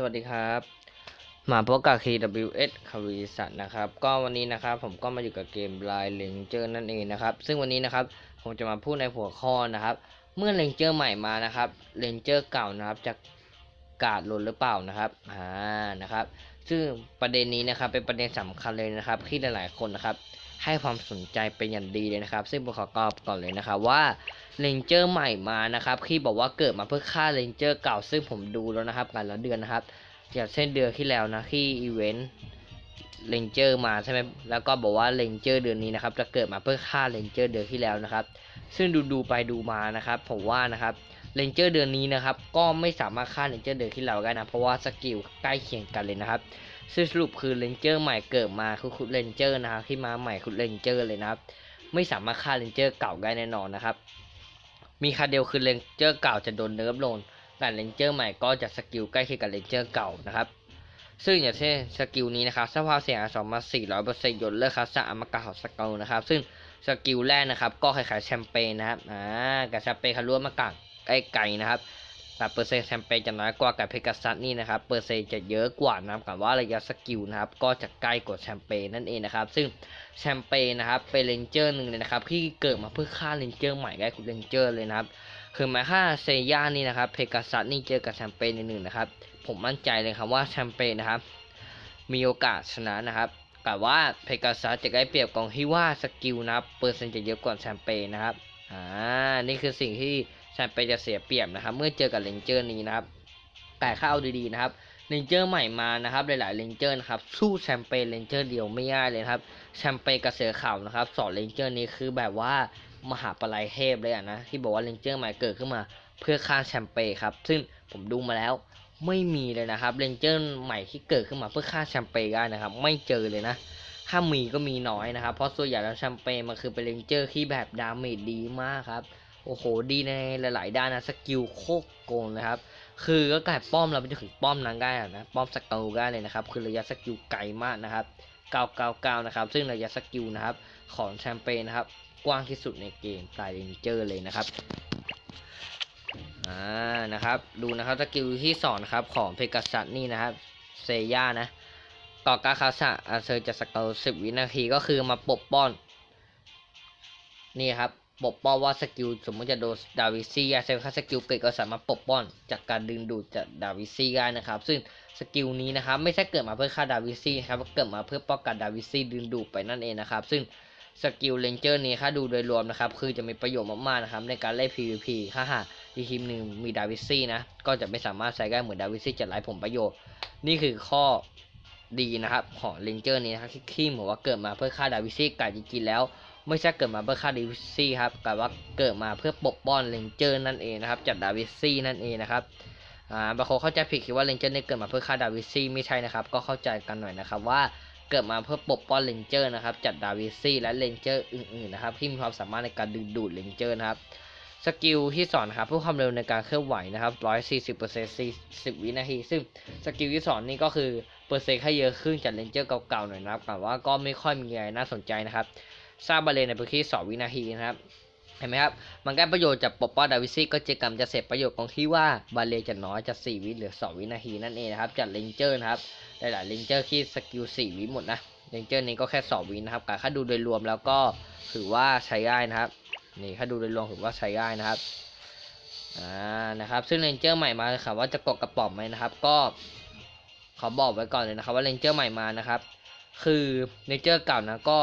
สวัสดีครับมาพบกับ KWS คาวิสัตนะครับ ก็วันนี้นะครับผมก็มาอยู่กับเกม Blind Ranger นั่นเองนะครับ ซึ่งวันนี้นะครับผมจะมาพูดในหัวข้อนะครับ เมื่อ Ranger ใหม่มานะครับเ Ranger เก่านะครับจะกาดหล่นหรือเปล่านะครับอ่านะครับ ซึ่งประเด็นนี้นะครับเป็นประเด็นสำคัญเลยนะครับที่หลายๆคนนะครับให้ความสนใจเป็นอย่างดีเลยนะครับ ซึ่งผมขอกรอบก่อนเลยนะครับว่า เ a นเจอร์ใหม่มานะครับที่บอกว่าเกิดมาเพื่อฆ่าเ a นเจอร์เก่าซึ่งผมดูแล้วนะครับกันละเดือนนะครับอย่างเช่นเดือนที่แล้วนะที่อีเวนต์เ a นเจอร์มาใช่ไหมแล้วก็บอกว่าเ a นเจอร์เดือนนี้นะครับจะเกิดมาเพื่อฆ่าเ a นเจอร์เดือนที่แล้วนะครับ ซึ่งดูดูไปดูมานะครับผมว่านะครับเ a นเจอร์เดือนนี้นะครับก็ไม่สามารถฆ่าเ a นเจอร์เดือนที่แล้วได้นะเพราะว่าสกิลใกล้เคียงกันเลยนะครับซึ่งสรุปคือเ a นเจอร์ใหม่เกิดมาคือคุณเ a นเจอร์นะครับที่มาใหม่คุณเ a นเจอร์เลยนะครับไม่สามารถฆ่าเ a นเจอร์เก่าได้แน่นอนนะครับ มีคาเดียวคือเลนเจอร์เก่าจะโดนเนิร์ฟลงแต่เลนเจอร์ใหม่ก็จะสกิลใกล้เคียงกับเลนเจอร์เก่านะครับ ซึ่งอย่างเช่นสกิลนี้นะครับสภาพเสียงสองมา400%ยนต์เลือกคัสซาอมากะของสกิลนะครับ ซึ่งสกิลแรกนะครับ ก็คล้ายๆแชมเปญนะครับ อ่า กับแชมเปญคารัวมากางใกล้ไก่นะครับ แต่เปอร์เซ็นต์แชมเปญจะน้อยกว่ากับเพกัสซัสนี่นะครับเปอร์เซ็นต์จะเยอะกว่านะครับกับว่าระยะสกิลนะครับก็จะใกล้กว่าแชมเปญนั่นเองนะครับซึ่งแชมเปญนะครับเป็นเรนเจอร์หนึ่งเลยนะครับที่เกิดมาเพื่อฆ่าเรนเจอร์ใหม่ได้คุณเรนเจอร์เลยนะครับคือหมายค่าเซย่านี่นะครับเพกัสซัสนี่เจอกับแชมเปญในหนึ่งนะครับผมมั่นใจเลยครับว่าแชมเปญนะครับมีโอกาสชนะนะครับแต่ว่าเพกัสซัสจะได้เปรียบกองที่ว่าสกิลนะครับเปอร์เซ็นต์จะเยอะกว่าแชมเปญนะครับอ่านี่คือสิ่งที่ แชมเปจะเสียเปรียบนะครับ เมื่อเจอกับเลนเจอร์นี้นะครับ แต่ข้าดีๆนะครับเลนเจอร์ใหม่มานะครับ หลายๆเลนเจอร์นะครับ สู้แชมเปญเลนเจอร์เดียวไม่ง่ายเลยครับ แชมเปญกับเสือขาวนะครับสอนเลนเจอร์นี้คือแบบว่ามหาปลายเทพเลยอะนะ ที่บอกว่าเลนเจอร์ใหม่เกิดขึ้นมาเพื่อฆ่าแชมเปญครับ ซึ่งผมดูมาแล้วไม่มีเลยนะครับเลนเจอร์ใหม่ที่เกิดขึ้นมาเพื่อฆ่าแชมเปญได้นะครับ ไม่เจอเลยนะ ถ้ามีก็มีน้อยนะครับ เพราะส่วนใหญ่แล้วแชมเปญมันคือเป็นเลนเจอร์ที่แบบดาเมจดีมากครับ โอ้โหดีในหลาย ๆ ด้านนะสกิลโคตรโกงนะครับ คือก็กลายป้อมเราไปจะถึงป้อมนั้นได้นะป้อมสกิลได้เลยนะครับคือระยะสกิลไกลมากนะครับ999นะครับซึ่งระยะสกิลนะครับของแชมเปญนะครับกว้างที่สุดในเกมปลายเลนเจอร์เลยนะครับอ่านะครับดูนะครับสกิลที่สองนะครับของเพกัสซัสนี่นะครับเซย่านะต่อกาคาสะอาเซอร์จะสกิลสิบวินาทีก็คือมาปกป้อน นี่ครับ ปกป้องว่าสกิลสมมติจะโดนดาวิซี่อาเซอร์ค่าสกิลเกิดก็สามารถปกป้อนจากการดึงดูดจากดาวิซี่ได้นะครับ ซึ่งสกิลนี้นะครับไม่ใช่เกิดมาเพื่อฆ่าดาวิซี่ครับเกิดมาเพื่อป้องกันดาวิซี่ดึงดูดไปนั่นเองนะครับ ซึ่งสกิลเลนเจอร์นี้ถ้าดูโดยรวมนะครับ คือจะมีประโยชน์มากๆนะครับในการเล่น PVP ถ้าหากอีทีมหนึ่งมีดาวิซี่นะก็จะไม่สามารถใช้ได้เหมือนดาวิซี่จะไร้ผลประโยชน์ นี่คือข้อดีนะครับของเลนเจอร์นี้นะครับที่ที่บอกว่าเกิดมาเพื่อฆ่าดาวิซี่ไก่จริงๆแล้ว ไม่ใช่เกิดมาเพื่อฆ่าดาวิซี่ครับแต่ว่าเกิดมาเพื่อปกป้องเลนเจอร์นั่นเองนะครับจากดาวิซี่นั่นเองนะครับอ่าบางคนเข้าใจผิดคิดว่าเลนเจอร์นี่เกิดมาเพื่อฆ่าดาวิซี่ไม่ใช่นะครับ ก็เข้าใจกันหน่อยนะครับว่าเกิดมาเพื่อปกป้องเลนเจอร์นะครับจากดาวิซี่และเลนเจอร์อื่นๆนะครับที่มีความสามารถในการดึงดูดเลนเจอร์นะครับสกิลที่สอนครับเพื่อความเร็วในการเคลื่อนไหวนะครับ140% 40 วินาที ซึ่งสกิลที่สอนนี่ก็คือเปอร์เซ็นต์ให้เยอะขึ้นจากเลนเจอร์เก่าๆหน่อยนะครับแต่ว่าก็ไม่ค่อยมีอะไรน่าสนใจนะครับ สร้างบาเลนในพื้นที่2วินาทีนะครับเห็นไหมครับ มันได้ประโยชน์จากปกป้องดาวิซี่ก็เจกรรมจะเสร็จประโยชน์ตรงที่ว่าบาเลจะน้อยจาก 4 วิหลือ 2 วินาทีนั่นเองนะครับ จากเลนเจอร์นะครับ หลายๆเลนเจอร์ที่สกิล 4 วิหมดนะเลนเจอร์นี้ก็แค่ 2 วินะครับการค่าดูโดยรวมแล้วก็ถือว่าใช้ได้นะครับ นี่ถ้าดูโดยรวมถือว่าใช้ได้นะครับอ่านะครับ ซึ่งเรนเจอร์ใหม่มาครับว่าจะกดกระป๋องไหมนะครับ ก็ขอบอกไว้ก่อนเลยนะครับว่าเรนเจอร์ใหม่มานะครับ คือเรนเจอร์เก่านะก็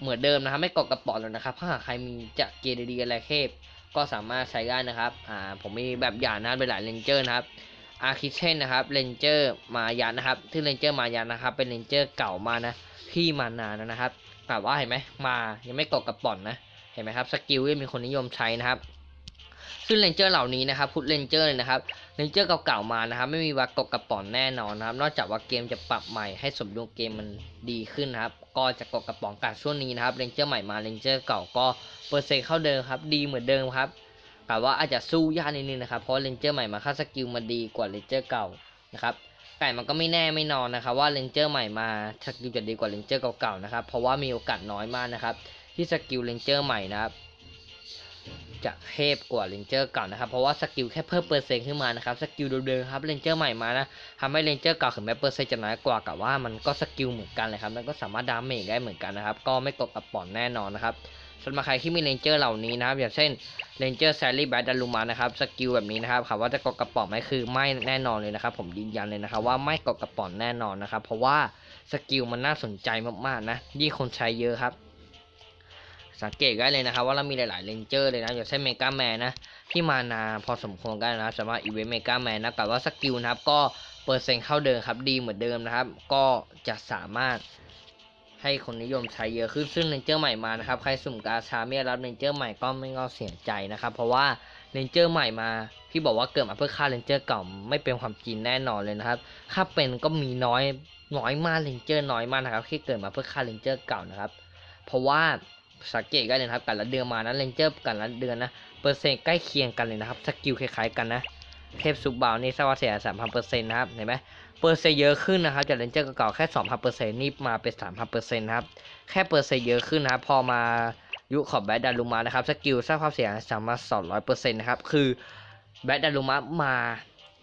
เหมือนเดิมนะครับ ไม่กดกระป๋องแล้วนะครับถ้าหากใครมีจะเกรดีอะไรเทพก็สามารถใช้ได้นะครับอ่าผมมีแบบอย่างนะเป็นหลายเรนเจอร์นะครับอาคิเช่นนะครับเรนเจอร์มายานะครับที่เรนเจอร์มายานะครับ เป็นเรนเจอร์เก่ามานะที่มานานแล้วนะครับแต่ว่าเห็นไหมมายังไม่กดกระป๋องนะเห็นไหมครับสกิลยังมีคนนิยมใช้นะครับซึ่งเลนเจอร์เหล่านี้นะครับพุทเลนเจอร์เลยนะครับเลนเจอร์เก่าๆมานะครับ ไม่มีวักกดกระป๋องแน่นอนนะครับ นอกจากว่าเกมจะปรับใหม่ให้สมดุลเกมมันดีขึ้นนะครับก็จะกดกระป๋องกันช่วงนี้นะครับเลนเจอร์ใหม่มาเลนเจอร์เก่าก็เปอร์เซ็นต์เข้าเดิมครับดีเหมือนเดิมครับแต่ว่าอาจจะสู้ยากนิดนึงนะครับเพราะเลนเจอร์ใหม่มาค่าสกิลมันดีกว่าเลนเจอร์เก่านะครับแต่มันก็ไม่แน่ไม่นอนนะครับว่าเลนเจอร์ใหม่มาสกิลจะดีกว่าเลนเจอร์เก่าๆนะครับเพราะว่ามีโอกาสน้อยมากนะครับที่สกิลเลนเจอร์ใหม่นะครับ จะเทพกว่าเลนเจอร์เก่านะครับ เพราะว่าสกิลแค่เพิ่มเปอร์เซ็นต์ขึ้นมานะครับสกิลเดิมๆครับเลนเจอร์ใหม่มานะทำให้เลนเจอร์เก่าถึงแม้เปอร์เซ็นต์จะน้อยกว่ากับว่ามันก็สกิลเหมือนกันเลยครับแล้วก็สามารถดาเมจได้เหมือนกันนะครับ ก็ไม่กดกระป๋อนแน่นอนนะครับสำหรับใครที่มีเลนเจอร์เหล่านี้นะครับอย่างเช่นเลนเจอร์แซลลี่แบดดารูมานะครับสกิลแบบนี้นะครับถามว่าจะกดกระป๋องไหมคือไม่แน่นอนเลยนะครับ ผมยืนยันเลยนะครับว่าไม่กดกระป๋องแน่นอนนะครับ เพราะว่าสกิลมันน่าสนใจมากๆนะยิ่งคนใช้เยอะครับ สังเกตได้เลยนะครับว่าเรามีหลายๆเลนเจอร์เลยนะอย่างเช่นเมกาแมนนะที่มานาพอสมควรกันนะสำหรับอีเวนต์เมกาแมนนะแต่ว่าสกิลนะครับก็เปอร์เซ็นต์เข้าเดิมครับดีเหมือนเดิมนะครับ ก็จะสามารถให้คนนิยมใช้เยอะขึ้นซึ่งเลนเจอร์ใหม่มานะครับใครสุ่มกาชาเมียรับเลนเจอร์ใหม่ก็ไม่ต้องเสียใจนะครับเพราะว่าเลนเจอร์ใหม่มาพี่บอกว่าเกิดมาเพื่อฆ่าเลนเจอร์เก่าไม่เป็นความจริงแน่นอนเลยนะครับถ้าเป็นก็มีน้อยน้อยมากเลนเจอร์น้อยมากนะครับที่เกิดมาเพื่อฆ่าเลนเจอร์เก่านะครับ เพราะว่า สังเกตได้เลยครับกันละเดือนมานะเลนเจอร์กันละเดือนนะเปอร์เซ็นต์ใกล้เคียงกันเลยนะครับสกิลคล้ายๆกันนะเทพซุปบาวนี่สวัสดิ์สามพันเปอร์เซ็นต์นะครับเห็นไหมเปอร์เซ็นต์เยอะขึ้นนะครับจากเลนเจอร์เก่าๆแค่สองพันเปอร์เซ็นต์นี่มาเป็นสามพันเปอร์เซ็นต์นะครับแค่เปอร์เซ็นต์เยอะขึ้นนะครับพอมายุขอบแบดดารุมานะครับสกิลสร้างความเสียหายสามารถสองร้อยเปอร์เซ็นต์นะครับคือแบดดารุมามา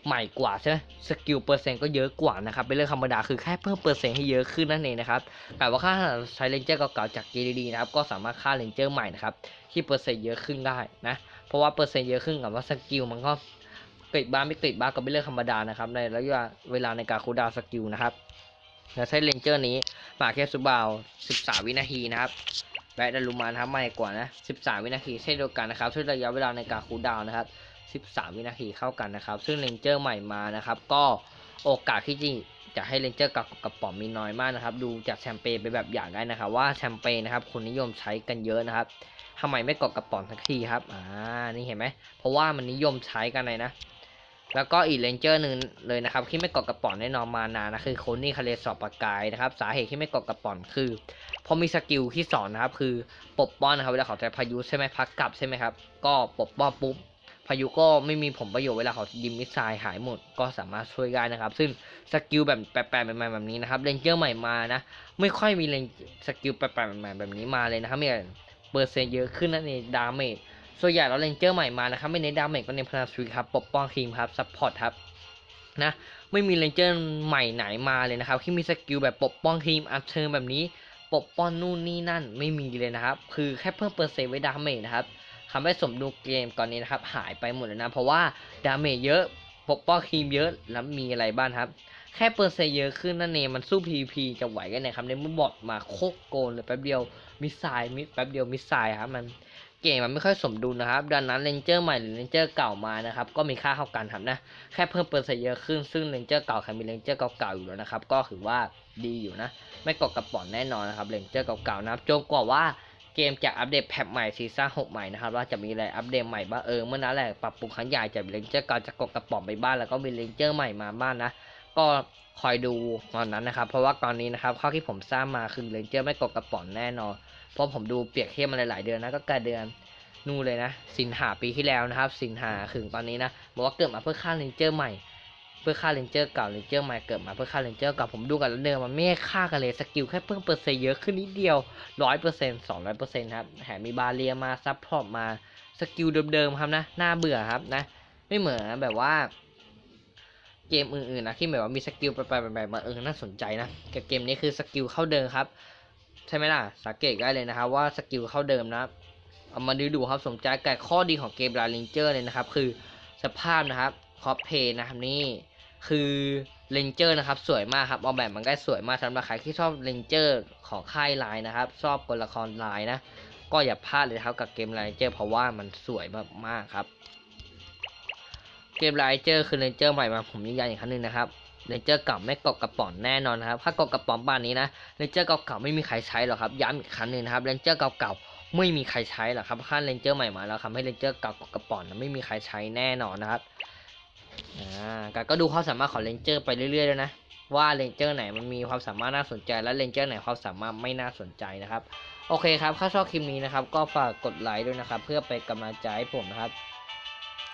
ใหม่กว่าใช่ไหมสกิลเปอร์เซ็นต์ก็เยอะกว่านะครับเป็นเรื่องธรรมดาคือแค่เพิ่มเปอร์เซ็นต์ให้เยอะขึ้นนั่นเองนะครับแต่ว่าค่าใช้เลนเจอร์เก่าๆจาก GDD นะครับก็สามารถค่าเลนเจอร์ใหม่นะครับที่เปอร์เซ็นต์เยอะขึ้นได้นะเพราะว่าเปอร์เซ็นต์เยอะขึ้นกับว่าสกิลมันก็ติดบ้างไม่ติดบ้างก็เป็นเรื่องธรรมดานะครับในระยะเวลาในการคูดาวสกิลนะครับและใช้เลนเจอร์นี้มาแค่ซูบาว 13 วินาทีนะครับแบดดารุมานะครับไม่กว่านะ 13 วินาทีเช่นเดียวกันนะครับช่วยระยะเวลาในการคูดาวน์นะครับ 13 วินาทีเข้ากันนะครับ ซึ่งเลนเจอร์ใหม่มานะครับ ก็โอกาสที่จริงจะให้เลนเจอร์กับกับป๋อมมีน้อยมากนะครับ ดูจากแชมเปญไปแบบอย่างได้นะครับ ว่าแชมเปญนะครับคนนิยมใช้กันเยอะนะครับทำไมไม่กดกระป๋องสักทีครับ อ่า นี่เห็นไหม เพราะว่ามันนิยมใช้กันเลยนะ แล้วก็อีกเลนเจอร์หนึ่งเลยนะครับ ที่ไม่กดกระป๋องแน่นอนมานานนะคือโคนี่คาเลสอบปากกายนะครับ สาเหตุที่ไม่กดกระป๋องคือพอมีสกิลที่สอนนะครับ คือปบป้อนนะครับเวลาเขาใช้พายุใช่ไหมพักกลับใช่ไหมครับ ก็ปบป้อนปุ๊บ พายุก็ไม่มีผลประโยชน์เวลาเขายิมมิสไซล์หายหมดก็สามารถช่วยได้นะครับ ซึ่งสกิลแบบแปลกๆใหม่ๆแบบนี้นะครับเลนเจอร์ใหม่มานะ ไม่ค่อยมีเลนสกิลแปลกๆใหม่ๆแบบนี้มาเลยนะครับมีเปอร์เซ็นต์เยอะขึ้นนั่นเองดาเมจส่วนใหญ่แล้วเลนเจอร์ใหม่มานะครับไม่เน้นดาเมจก็เน้นพลังสวิครับปกป้องทีมครับซัพพอร์ตครับนะไม่มีเลนเจอร์ใหม่ไหนมาเลยนะครับที่มีสกิลแบบปกป้องทีมอัพเชิญแบบนี้ปกป้องนู่นนี่นั่นไม่มีเลยนะครับ คือแค่เพิ่มเปอร์เซ็นต์ไว้ดาเมจนะครับ ทำให้สมดุลเกมก่อนนี้นะครับ หายไปหมดเลยนะ เพราะว่าดาเมจเยอะปกป้องทีมเยอะแล้วมีอะไรบ้างครับ แค่เปอร์เซ็นต์เยอะขึ้นนั่นเองมันสู้ PVP จะไหวกันไหนครับในเมื่อบอทมาโคกโกนเลยแป๊บเดียวมิสไซล์มิแป๊บเดียวมิสไซล์ครับมันเกมมันไม่ค่อยสมดุลนะครับ ดังนั้นเลนเจอร์ใหม่หรือเลนเจอร์เก่ามานะครับก็มีค่าเท่ากันครับนะแค่เพิ่มเปอร์เซ็นต์เยอะขึ้นซึ่งเลนเจอร์เก่าใครมีเลนเจอร์เก่าๆอยู่แล้วนะครับก็ถือว่าดีอยู่นะ ไม่กดกระป๋องแน่นอนนะครับเลนเจอร์เก่าๆนะครับจนกว่าว่า เกมจะอัปเดตแพทใหม่ซีซั่น6ใหม่นะครับว่าจะมีอะไรอัปเดตใหม่บ้างเออเมื่อนั้นแหละปรับปรุงครั้งใหญ่จะมีเลนเจอร์เก่าจะกดกระป๋องไปบ้านแล้วก็มีเลนเจอร์ใหม่มาบ้านนะก็คอยดูตอนนั้นนะครับเพราะว่าตอนนี้นะครับข้อที่ผมสร้างมาคือเลนเจอร์ไม่กดกระป๋องแน่นอนเพราะผมดูเปรียบเทียบมาหลายๆเดือนนะก็กลายเดือนนู่นเลยนะ สินหาปีที่แล้วนะครับ สินหาถึงตอนนี้นะบอกว่าเกิดมาเพื่อฆ่าเลนเจอร์ใหม่ เพื่อฆ่าเลนเจอร์เก่าเลนเจอร์ใหม่เกิดมาเพื่อฆ่าเลนเจอร์เก่าผมดูกันแล้วเดิมมันไม่ฆ่ากันเลยสกิลแค่เพิ่มเปอร์เซ็นต์เยอะขึ้นนิดเดียวร้อยเปอร์เซ็นต์สองร้อยเปอร์เซ็นต์ครับแถมมีบาเรียมาซับพอร์ตมาสกิลเดิมๆครับนะน่าเบื่อครับนะ ไม่เหมือนแบบว่า เกมอื่นๆนะที่แบบว่ามีสกิลไปๆแบบมาเออน่าสนใจนะกับเกมนี้คือสกิลเข้าเดิมครับใช่ไหมล่ะสังเกตได้เลยนะครับว่าสกิลเข้าเดิมนะเอามาดูดูครับสนใจแต่ข้อดีของเกมลาลิงเจอร์เลยนะครับ คือสภาพนะครับ คอปเพย์นะครับนี่คือเลนเจอร์นะครับสวยมากครับออกแบบมันก็สวยมากสำหรับใครที่ชอบเลนเจอร์ของค่ายไลน์นะครับชอบตัวละครไลน์นะก็อย่าพลาดเลยครับกับเกมไลน์เจอร์เพราะว่ามันสวยมากๆครับ เกมไลน์เจอร์คือเลนเจอร์ใหม่มาผมยืนยันอีกครั้งหนึ่งนะครับเลนเจอร์เก่าไม่กดกระป๋องแน่นอนนะครับถ้ากดกระป๋องบ้านนี้นะเลนเจอร์เก่าๆไม่มีใครใช้หรอกครับย้ำอีกครั้งหนึ่งนะครับเลนเจอร์เก่าๆไม่มีใครใช้หรอกครับค่าเลนเจอร์ใหม่มาแล้วทำให้เลนเจอร์เก่ากกระป๋องนะไม่มีใครใช้แน่นอนนะครับ อ่าแต่ก็ดูความสามารถของเลนเจอร์ไปเรื่อยๆด้วนะว่าเลนเจอร์ไหนมันมีความสามารถน่าสนใจ และเลนเจอร์ไหนความสามารถไม่น่าสนใจนะครับ โอเคครับถ้าชอบคลิปนี้นะครับ ก็ฝากกดไลค์ด้วยนะครับ เพื่อเป็นกำลังใจให้ผมนะครับ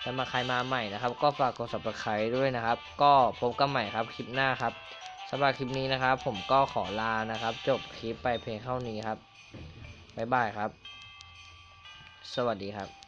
ถ้ามาใครมาใหม่นะครับ ก็ฝากกด subscribe ด้วยนะครับ ก็พบกันใหม่ครับคลิปหน้าครับสำหรับคลิปนี้นะครับ ผมก็ขอลานะครับ จบคลิปไปเพียงเท่านี้ครับบ๊ายบายครับ สวัสดีครับ